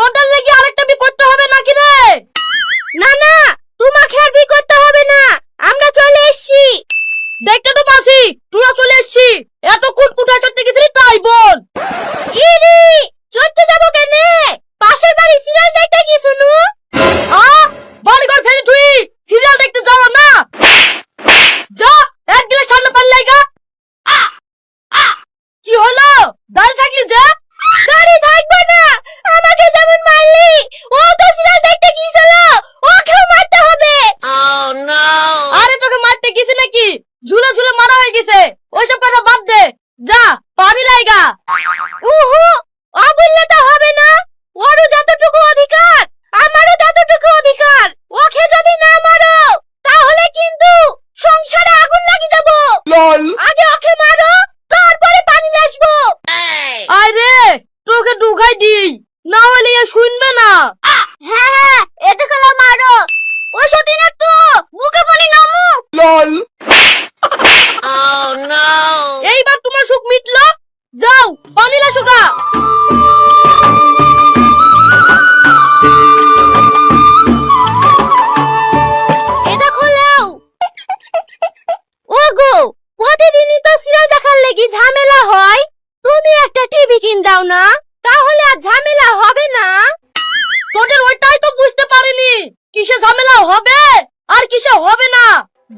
Total নাকি আরেকটা ওইসব কথা বাদ দে। যা পানি লাইগা উহু অবুললে তো হবে না? ওরও যতটুকু দিন দাও না, তাহলে আর ঝামেলা হবে না। তোদের ওইটাই তো বুঝতে পারিনি। কিসে ঝামেলা হবে আর কিসে হবে না?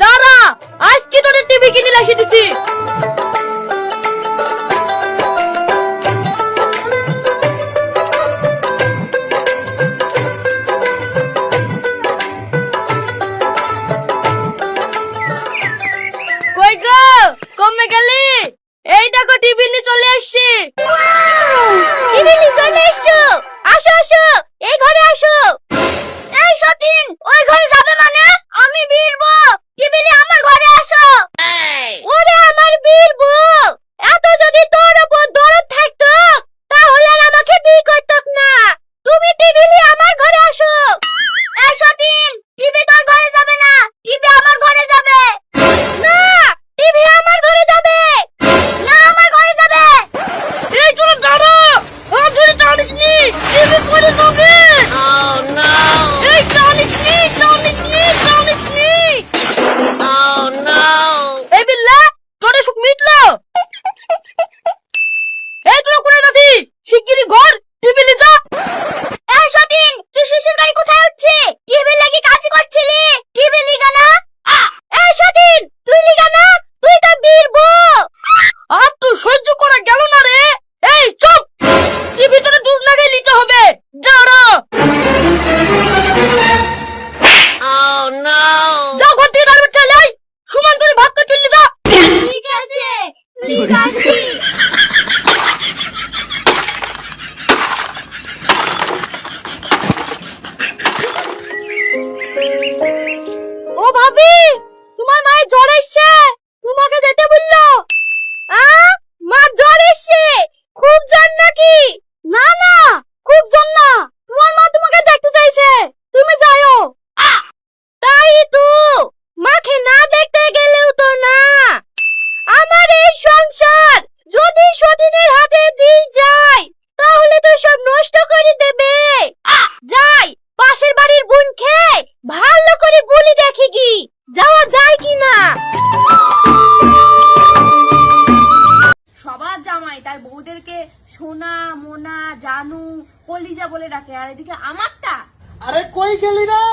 দাঁড়া, আজ কি তোদের টিভি কিনে লেখে দিছি? কমে গেলি? এই দেখো, টিভি নিয়ে চলে আসছি Uau! 真聪明。করি ও ভাবি তোমার মায়ের জ্বর এসছে? সোনা মোনা জানু কলিজা বলে ডাকে আর এদিকে আমারটা। আরে কই গেলি রে?